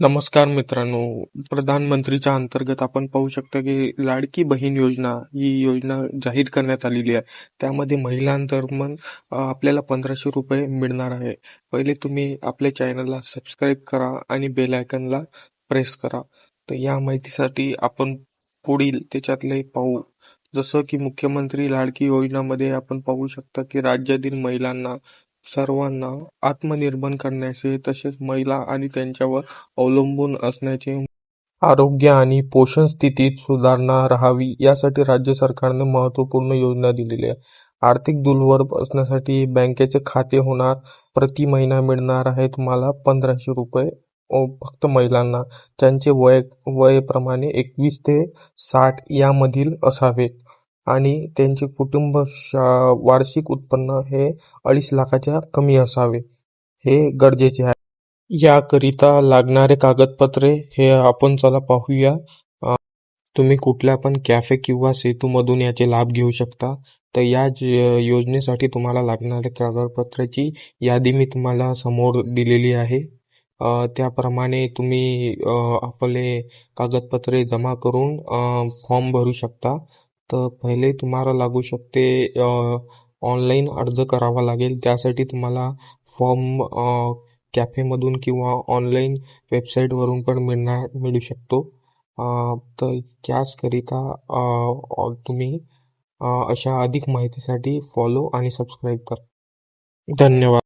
नमस्कार मित्रांनो. प्रधानमंत्रीच्या अंतर्गत आपण पाहू शकता की लाडकी बहीण योजना ही योजना जाहीर करण्यात आलेली आहे. त्यामध्ये महिलांदरम्यान आपल्याला पंधराशे रुपये मिळणार आहे. पहिले तुम्ही आपल्या चॅनलला सबस्क्राईब करा आणि बेल आयकनला प्रेस करा. तर या माहितीसाठी आपण पुढील त्याच्यातले पाहू. जसं की मुख्यमंत्री लाडकी योजनामध्ये आपण पाहू शकता की राज्यातील महिलांना सर्वांना आत्मनिर्भर करण्याचे तसेच महिला आणि त्यांच्यावर अवलंबून असण्याचे आरोग्य आणि पोषण स्थितीत सुधारणा राहावी यासाठी राज्य सरकारने महत्त्वपूर्ण योजना दिलेली आहे. आर्थिक दुर्बल असण्यासाठी बँकेचे खाते होणार प्रति महिना मिळणार आहे तुम्हाला पंधराशे रुपये. फक्त महिलांना. त्यांचे वय वयप्रमाणे एकवीस ते साठ यामधील असावेत. आणि त्यांचे कुटुंब वार्षिक उत्पन्न हे अडीच लाखाच्या कमी असावे. हे गरजेचे आहे. याकरिता लागणारे कागदपत्रे हे आपण चला पाहूया. तुम्ही कुठल्या पण कॅफे किंवा सेतूमधून याचे लाभ घेऊ शकता. तर या योजनेसाठी तुम्हाला लागणाऱ्या कागदपत्राची यादी मी तुम्हाला समोर दिलेली आहे. त्याप्रमाणे तुम्ही आपले कागदपत्रे जमा करून फॉर्म भरू शकता. तर पहिले तुम्हाला लागू शकते ऑनलाईन अर्ज करावा लागेल. त्यासाठी तुम्हाला फॉर्म कॅफेमधून किंवा ऑनलाईन वेबसाईटवरून पण मिळणार मिळू शकतो. तर त्याचकरिता तुम्ही अशा अधिक माहितीसाठी फॉलो आणि सबस्क्राईब करा. धन्यवाद.